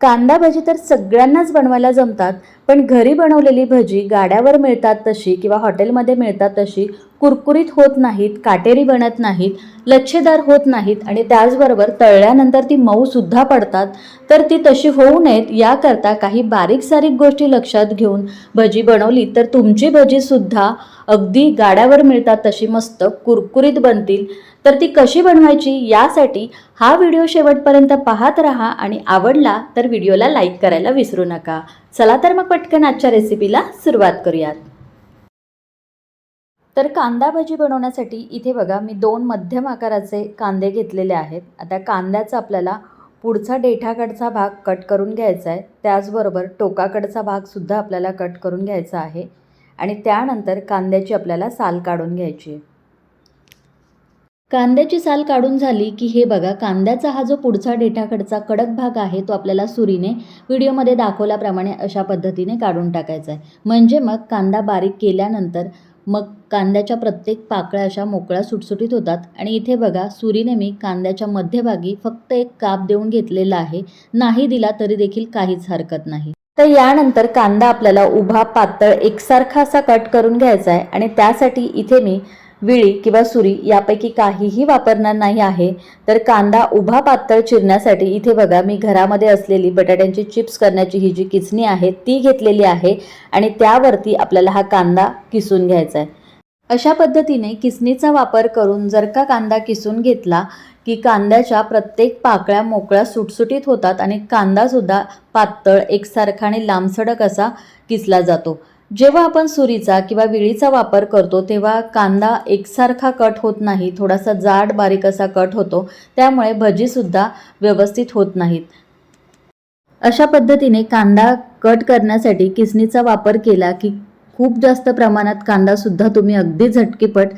कांदा भजी तर सगळ्यांनाच बनवायला जमतात पण घरी बनवलेली भजी गाड्यावर मिळतात तशी किंवा हॉटेलमध्ये मिळतात तशी कुरकुरीत होत नाहीत काटेरी बनत नाहीत लच्छेदार होत नाहीत आणि त्याचबरोबर तळल्यानंतर ती मऊसुद्धा पडतात. तर ती तशी होऊ नयेत याकरता काही बारीक सारीक गोष्टी लक्षात घेऊन भजी बनवली तर तुमची भजीसुद्धा अगदी गाड्यावर मिळतात तशी मस्त कुरकुरीत बनतील. तर ती कशी बनवायची यासाठी हा व्हिडिओ शेवटपर्यंत पाहत राहा आणि आवडला तर व्हिडिओला लाईक करायला विसरू नका. चला तर मग पटकन आजच्या रेसिपीला सुरुवात करूयात. तर कांदा भजी बनवण्यासाठी इथे बघा मी दोन मध्यम आकाराचे कांदे घेतलेले आहेत. आता कांद्याचा आपल्याला पुढचा देठाकडचा भाग कट करून घ्यायचा आहे. त्याचबरोबर टोकाकडचा भागसुद्धा आपल्याला कट करून घ्यायचा आहे. आणि त्यानंतर कांद्याची आपल्याला साल काढून घ्यायची आहे. कांद्याची साल काढून झाली की हे बघा कांद्याचा हा जो पुढचा डेटाकडचा कडक भाग आहे तो आपल्याला सुरीने व्हिडिओमध्ये दाखवल्याप्रमाणे अशा पद्धतीने काढून टाकायचा आहे. म्हणजे मग कांदा बारीक केल्यानंतर मग कांद्याच्या प्रत्येक पाकळ्या अशा मोकळ्या सुटसुटीत होतात. आणि इथे बघा सुरीने मी कांद्याच्या मध्यभागी फक्त एक काप देऊन घेतलेला आहे. नाही दिला तरी देखील काहीच हरकत नाही. तर यानंतर कांदा आपल्याला उभा पातळ एकसारखा असा कट करून घ्यायचा आहे. आणि त्यासाठी इथे मी विळी किंवा सुरी यापैकी काहीही वापरणार नाही आहे तर कांदा उभा पातळ चिरण्यासाठी इथे बघा मी घरामध्ये असलेली बटाट्यांची चिप्स करण्याची ही जी किसणी आहे ती घेतलेली आहे आणि त्यावरती आपल्याला हा कांदा किसून घ्यायचा आहे. अशा पद्धतीने किसणीचा वापर करून जर का कांदा किसून घेतला की कांद्याच्या प्रत्येक पाकळ्या मोकळ्या सुटसुटीत होतात आणि कांदासुद्धा पातळ एकसारखा आणि लांबसडक असा किसला जातो. जेव्हा आपण सुरीचा किंवा विळीचा वापर करतो तेव्हा कांदा एकसारखा कट होत नाही. थोडासा जाड बारीक असा कट होतो. त्यामुळे भजीसुद्धा व्यवस्थित होत नाहीत. अशा पद्धतीने कांदा कट करण्यासाठी किसणीचा वापर केला की खूप जास्त प्रमाणात कांदासुद्धा तुम्ही अगदी झटकीपट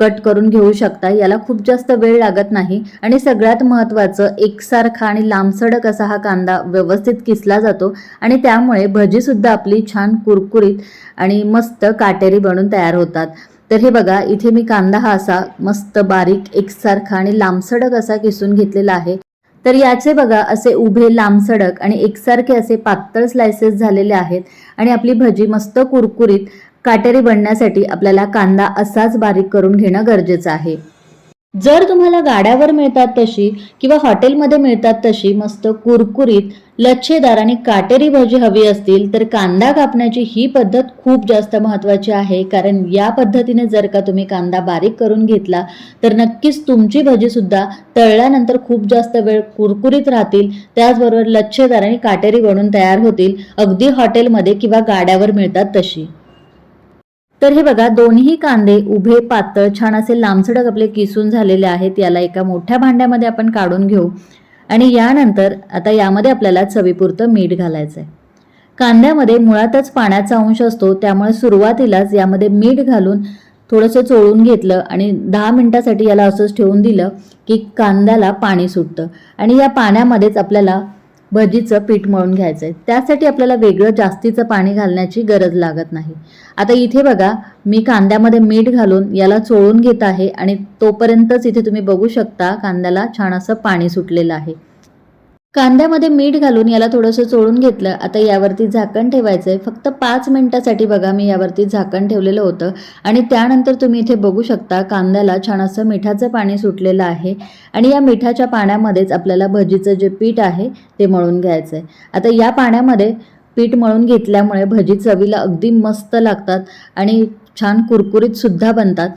कट करून घेऊ शकता. याला खूप जास्त वेळ लागत नाही. आणि सगळ्यात महत्त्वाचं एकसारखा आणि लांबसडक असा हा कांदा व्यवस्थित किसला जातो. आणि त्यामुळे भजीसुद्धा आपली छान कुरकुरीत आणि मस्त काटेरी बनून तयार होतात. तर हे बघा इथे मी कांदा हा असा मस्त बारीक एकसारखा आणि लांबसडक असा किसून घेतलेला आहे. तर याचे बघा असे उभे लांबसडक आणि एकसारखे असे पातळ स्लायसेस झालेले आहेत. आणि आपली भजी मस्त कुरकुरीत काटेरी बनण्यासाठी आपल्याला कांदा असाच बारीक करून घेणं गरजेचं आहे. जर तुम्हाला गाड्यावर मिळतात तशी किंवा हॉटेलमध्ये मिळतात तशी मस्त कुरकुरीत लच्छेदार आणि काटेरी भजी हवी असतील तर कांदा कापण्याची ही पद्धत खूप जास्त महत्त्वाची आहे. कारण या पद्धतीने जर का तुम्ही कांदा बारीक करून घेतला तर नक्कीच तुमची भजीसुद्धा तळल्यानंतर खूप जास्त वेळ कुरकुरीत राहतील. त्याचबरोबर लच्छेदार आणि काटेरी बनून तयार होतील अगदी हॉटेलमध्ये किंवा गाड्यावर मिळतात तशी. तर हे बघा दोन्ही कांदे उभे पातळ छान असे लांबसडक आपले किसून झालेले आहेत. याला एका मोठ्या भांड्यामध्ये आपण काढून घेऊ. आणि यानंतर आता यामध्ये आपल्याला चवीपुरतं मीठ घालायचं आहे कांद्यामध्ये मुळातच पाण्याचा अंश असतो त्यामुळे सुरुवातीलाच यामध्ये मीठ घालून थोडंसं चोळून घेतलं आणि दहा मिनटासाठी याला असंच ठेवून दिलं की कांद्याला पाणी सुटतं. आणि या पाण्यामध्येच आपल्याला भजीचं पीठ मळून घ्यायचं आहे त्यासाठी आपल्याला वेगळं जास्तीचं पाणी घालण्याची गरज लागत नाही. आता इथे बघा मी कांद्यामध्ये मीठ घालून याला चोळून घेत आहे आणि तोपर्यंतच इथे तुम्ही बघू शकता कांद्याला छान असं पाणी सुटलेलं आहे. कांद्यामध्ये मीठ घालून याला थोडंसं चोळून घेतलं. आता यावरती झाकण ठेवायचं आहे फक्त पाच मिनिटासाठी बघा मी यावरती झाकण ठेवलेलं होतं. आणि त्यानंतर तुम्ही इथे बघू शकता कांद्याला छान असं मिठाचं पाणी सुटलेलं आहे. आणि या मिठाच्या पाण्यामध्येच आपल्याला भजीचं जे पीठ आहे ते मळून घ्यायचं आहे आता या पाण्यामध्ये पीठ मळून घेतल्यामुळे भजी चवीला अगदी मस्त लागतात. आणि छान कुरकुरीत सुद्धा बनतात.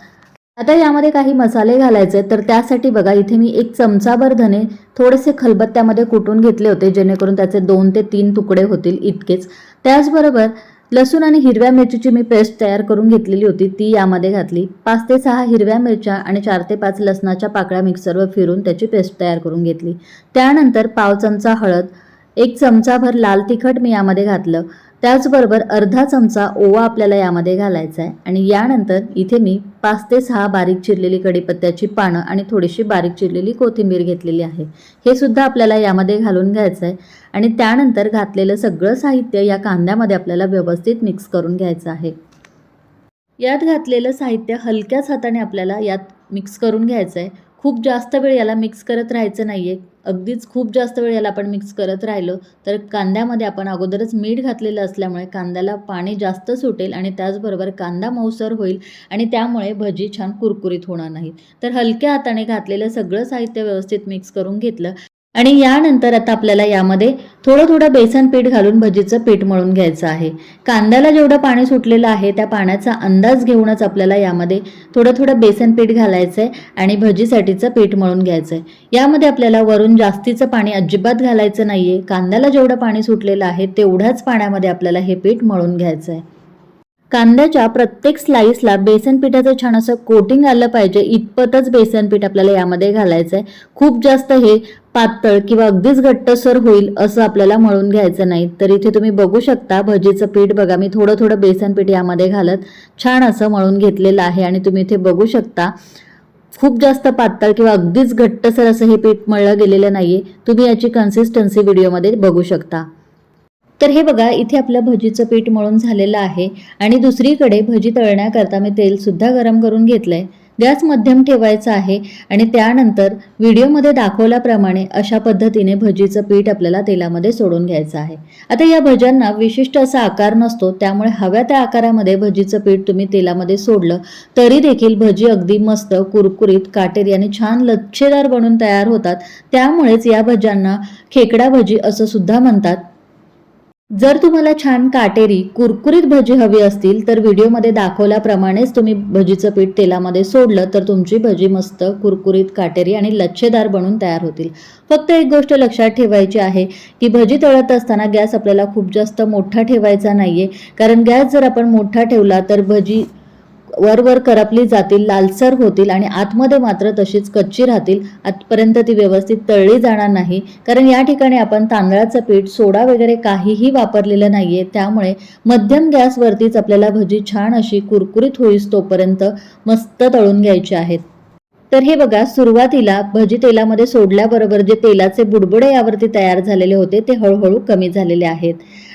आता यामध्ये काही मसाले घालायचे तर त्यासाठी बघा इथे मी एक चमचाभर धने थोडेसे खलबत्त्यामध्ये कुटून घेतले होते जेणेकरून त्याचे दोन ते तीन तुकडे होतील इतकेच. त्याचबरोबर लसूण आणि हिरव्या मिरचीची मी पेस्ट तयार करून घेतलेली होती ती यामध्ये घातली. पाच ते सहा हिरव्या मिरच्या आणि चार ते पाच लसणाच्या पाकळ्या मिक्सरवर फिरून त्याची पेस्ट तयार करून घेतली. त्यानंतर पाव चमचा हळद एक चमचाभर लाल तिखट मी यामध्ये घातलं. त्याचबरोबर अर्धा चमचा ओवा आपल्याला यामध्ये घालायचा आहे आणि यानंतर इथे मी पाच ते सहा बारीक चिरलेली कढीपत्त्याची पानं आणि थोडीशी बारीक चिरलेली कोथिंबीर घेतलेली आहे. हे सुद्धा आपल्याला यामध्ये घालून घ्यायचं आहे आणि त्यानंतर घातलेलं सगळं साहित्य या कांद्यामध्ये आपल्याला व्यवस्थित मिक्स करून घ्यायचं आहे. यात घातलेलं साहित्य हलक्याच हाताने आपल्याला यात मिक्स करून घ्यायचं आहे खूप जास्त वेळ याला मिक्स करत राहायचं नाही आहे अगदीच खूप जास्त वेळ याला आपण मिक्स करत राहिलो तर कांद्यामध्ये आपण अगोदरच मीठ घातलेलं असल्यामुळे कांद्याला पाणी जास्त सुटेल आणि त्याचबरोबर कांदा मऊसर होईल आणि त्यामुळे भजी छान कुरकुरीत होणार नाहीत. तर हलक्या हाताने घातलेलं सगळं साहित्य व्यवस्थित मिक्स करून घेतलं. आणि यानंतर आता आपल्याला यामध्ये थोडं थोडं बेसन पीठ घालून भजीचं पीठ मळून घ्यायचं आहे. कांद्याला जेवढं पाणी सुटलेलं आहे त्या पाण्याचा अंदाज घेऊनच आपल्याला यामध्ये थोडं थोडं बेसन पीठ घालायचं आहे आणि भजीसाठीचं पीठ मळून घ्यायचं आहे यामध्ये आपल्याला वरून जास्तीचं पाणी अजिबात घालायचं नाही आहे कांद्याला जेवढं पाणी सुटलेलं आहे तेवढ्याच पाण्यामध्ये आपल्याला हे पीठ मळून घ्यायचं आहे कांद्याच्या प्रत्येक स्लाईसला बेसन पिठाचं छान असं कोटिंग आलं पाहिजे. इतपतच बेसन पीठ आपल्याला यामध्ये घालायचं आहे खूप जास्त हे पातळ किंवा अगदीच घट्टसर होईल असं आपल्याला मळून घ्यायचं नाही. तर इथे तुम्ही बघू शकता भजीचं पीठ बघा मी थोडं थोडं बेसन पीठ यामध्ये घालत छान असं मळून घेतलेलं आहे आणि तुम्ही इथे बघू शकता खूप जास्त पातळ किंवा अगदीच घट्टसर असं हे पीठ मळलं गेलेलं नाहीये. तुम्ही याची कन्सिस्टन्सी व्हिडिओमध्ये बघू शकता. तर हे बघा इथे आपलं भजीचं पीठ मळून झालेलं आहे आणि दुसरीकडे भजी तळण्याकरता मी तेलसुद्धा गरम करून घेतलं आहे गॅस मध्यम ठेवायचा आहे आणि त्यानंतर व्हिडिओमध्ये दाखवल्याप्रमाणे अशा पद्धतीने भजीचं पीठ आपल्याला तेलामध्ये सोडून घ्यायचं आहे. आता या भज्यांना विशिष्ट असा आकार नसतो त्यामुळे हव्या त्या आकारामध्ये भजीचं पीठ तुम्ही तेलामध्ये सोडलं तरी देखील भजी अगदी मस्त कुरकुरीत काटेरी आणि छान लच्छेदार बनून तयार होतात. त्यामुळेच या भज्यांना खेकडा भजी असं सुद्धा म्हणतात. जर तुम्हाला छान काटेरी कुरकुरीत भजी हवी असतील तर व्हिडिओमध्ये दाखवल्याप्रमाणेच तुम्ही भजीचं पीठ तेलामध्ये सोडलं तर तुमची भजी मस्त कुरकुरीत काटेरी आणि लच्छेदार बनून तयार होतील. फक्त एक गोष्ट लक्षात ठेवायची आहे की भजी तळत असताना गॅस आपल्याला खूप जास्त मोठा ठेवायचा नाहीये. कारण गॅस जर आपण मोठा ठेवला तर भजी वर वर करपली जातील लालसर होतील आणि आतमध्ये मात्र तशीच कच्ची राहतील. आतपर्यंत ती व्यवस्थित तळली जाणार नाही. कारण या ठिकाणी आपण तांदळाचं पीठ सोडा वगैरे काहीही वापरलेलं नाहीये. त्यामुळे मध्यम गॅसवरतीच आपल्याला भजी छान अशी कुरकुरीत होईस तोपर्यंत मस्त तळून घ्यायची आहेत. तर हे बघा सुरुवातीला भजी तेलामध्ये सोडल्याबरोबर जे तेलाचे बुडबुडे यावरती तयार झालेले होते ते हळूहळू कमी झालेले आहेत.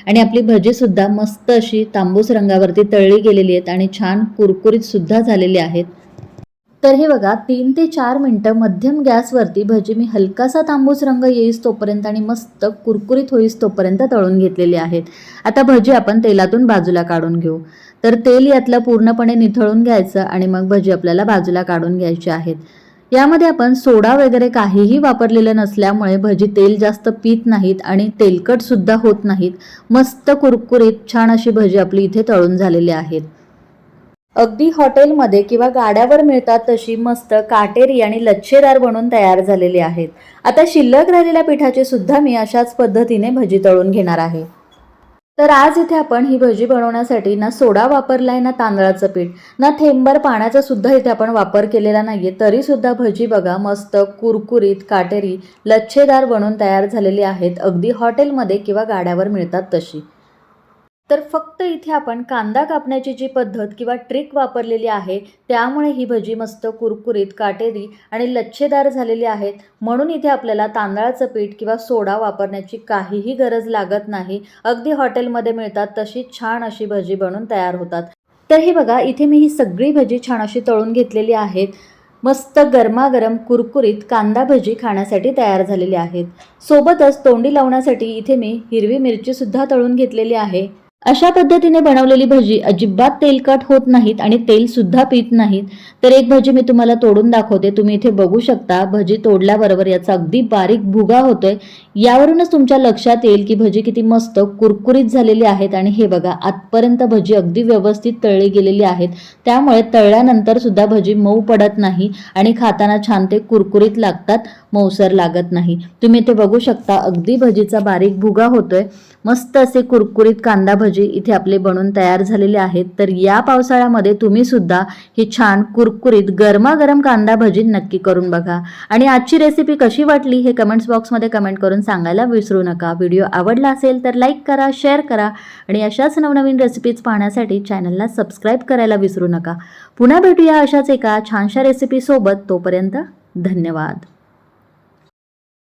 आणि आपली भजी सुद्धा मस्त अशी तांबूस रंगावरती तळली गेलेली आहेत आणि छान कुरकुरीतसुद्धा झालेली आहेत. तर हे बघा तीन ते चार मिनटं मध्यम गॅसवरती भजी मी हलकासा तांबूस रंग येईस तोपर्यंत आणि मस्त कुरकुरीत होईस तोपर्यंत तळून घेतलेली आहेत. आता भजी आपण तेलातून बाजूला काढून घेऊ. तर तेल यातलं पूर्णपणे निथळून घ्यायचं आणि मग भजी आपल्याला बाजूला काढून घ्यायची आहेत. यामध्ये आपण सोडा वगैरे काहीही वापरलेलं नसल्यामुळे भजी तेल जास्त पीत नाहीत आणि तेलकट सुद्धा होत नाहीत. मस्त कुरकुरीत छान अशी भजी आपली इथे तळून झालेली आहेत. अगदी हॉटेलमध्ये किंवा गाड्यावर मिळतात तशी मस्त काटेरी आणि लच्छेदार बनून तयार झालेली आहेत. आता शिल्लक राहिलेल्या पिठाची सुद्धा मी अशाच पद्धतीने भजी तळून घेणार आहे. तर आज इथे आपण ही भजी बनवण्यासाठी ना सोडा वापरलाय ना तांदळाचं पीठ ना थेंबर पाण्याचा सुद्धा इथे आपण वापर केलेला नाहीये. तरी सुद्धा भजी बघा मस्त कुरकुरीत काटेरी लच्छेदार बनून तयार झालेली आहेत. अगदी हॉटेलमध्ये किंवा गाड्यावर मिळतात तशी. तर फक्त इथे आपण कांदा कापण्याची जी पद्धत किंवा ट्रिक वापरलेली आहे त्यामुळे ही भजी मस्त कुरकुरीत काटेरी आणि लच्छेदार झालेली आहेत म्हणून इथे आपल्याला तांदळाचं पीठ किंवा सोडा वापरण्याची काहीही गरज लागत नाही. अगदी हॉटेलमध्ये मिळतात तशी छान अशी भजी बनून तयार होतात. तर हे बघा इथे मी ही सगळी भजी छान अशी तळून घेतलेली आहेत. मस्त गरमागरम कुरकुरीत कांदा भजी खाण्यासाठी तयार झालेली आहेत. सोबतच तोंडी लावण्यासाठी इथे मी हिरवी मिरची सुद्धा तळून घेतलेली आहे. अशा पद्धतीने बनवलेली भजी अजिबात तेलकट होत नाहीत आणि तेल सुद्धा पित नाहीत. तर एक भजी मी तुम्हाला तोडून दाखवते. तुम्ही इथे बघू शकता भजी तोडल्याबरोबर याचा अगदी बारीक भुगा होतोय. यावरूनच तुमच्या लक्षात येईल की भजी किती मस्त कुरकुरीत झालेली आहेत आणि हे बघा आतपर्यंत भजी अगदी व्यवस्थित तळली गेलेली आहेत. त्यामुळे तळल्यानंतर सुद्धा भजी मऊ पडत नाही आणि खाताना छान ते कुरकुरीत लागतात मऊसर लागत नाही. तुम्ही इथे बघू शकता अगदी भजीचा बारीक भुगा होतोय. मस्त असे कुरकुरीत कांदा भजी इथे आपले बनून तयार झालेले आहेत. तर या पावसाळ्यामध्ये तुम्ही सुद्धा ही छान कुरकुरीत गरमागरम कांदा भजी नक्की करून बघा. आणि आजची रेसिपी कशी वाटली हे कमेंट्स बॉक्समध्ये कमेंट करून सांगायला विसरू नका. व्हिडिओ आवडला असेल तर लाईक करा शेअर करा आणि अशाच नवनवीन रेसिपीज पाहण्यासाठी चॅनलला सबस्क्राईब करायला विसरू नका. पुन्हा भेटूया अशाच एका छानशा रेसिपीसोबत तोपर्यंत धन्यवाद.